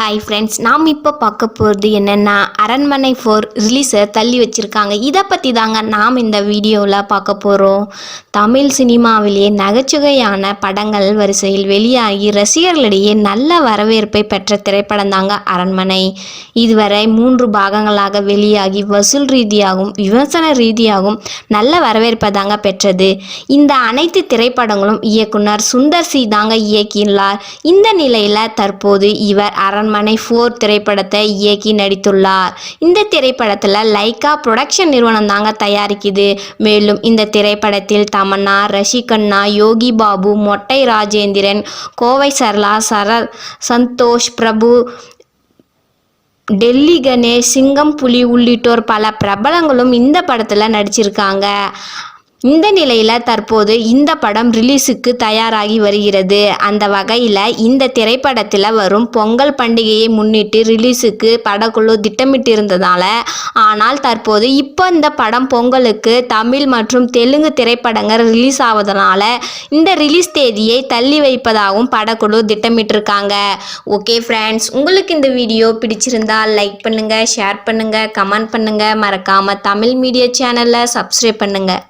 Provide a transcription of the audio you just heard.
Hi friends நாம் இப்போ பார்க்க போகிறது என்னென்னா அரண்மனை ஃபோர் ரிலீஸை தள்ளி வச்சுருக்காங்க. இதை பற்றி தாங்க நாம் இந்த வீடியோவில் பார்க்க போகிறோம் தமிழ் சினிமாவிலேயே நகைச்சுவையான படங்கள் வரிசையில் வெளியாகி ரசிகர்களிடையே நல்ல வரவேற்பை பெற்ற திரைப்படம் தாங்க அரண்மனை. இதுவரை மூன்று பாகங்களாக வெளியாகி வசூல் ரீதியாகவும் விமர்சன ரீதியாகவும் நல்ல வரவேற்பை தாங்க பெற்றது. இந்த அனைத்து திரைப்படங்களும் இயக்குனர் சுந்தர் சி தாங்க இயக்கியுள்ளார். இந்த நிலையில் தற்போது இவர் அரண் அரண்மனை ஃபோர் திரைப்படத்தை இயக்கி நடித்துள்ளார். இந்த திரைப்படத்தில் லைக்கா புரொடக்ஷன் நிறுவனம் தாங்க தயாரிக்குது. மேலும் இந்த திரைப்படத்தில் தமன்னா ரஷிகண்ணா யோகி பாபு மொட்டை ராஜேந்திரன் கோவை சரளா சர சந்தோஷ் பிரபு டெல்லி கணேஷ் சிங்கம் புலி உள்ளிட்டோர் பல பிரபலங்களும் இந்த படத்தில் நடிச்சிருக்காங்க. இந்த நிலையில் தற்போது இந்த படம் ரிலீஸுக்கு தயாராகி வருகிறது. அந்த வகையில் இந்த திரைப்படத்தில் வரும் பொங்கல் பண்டிகையை முன்னிட்டு ரிலீஸுக்கு படக்குழு திட்டமிட்டிருந்ததால ஆனால் தற்போது இப்போ இந்த படம் பொங்கலுக்கு தமிழ் மற்றும் தெலுங்கு திரைப்படங்கள் ரிலீஸ் ஆவதனால இந்த ரிலீஸ் தேதியை தள்ளி வைப்பதாகவும் படக்குழு திட்டமிட்டிருக்காங்க. ஓகே ஃப்ரெண்ட்ஸ் உங்களுக்கு இந்த வீடியோ பிடிச்சிருந்தால் லைக் பண்ணுங்கள் ஷேர் பண்ணுங்கள் கமெண்ட் பண்ணுங்கள் மறக்காமல் தமிழ் மீடியா சேனலை சப்ஸ்கிரைப் பண்ணுங்கள்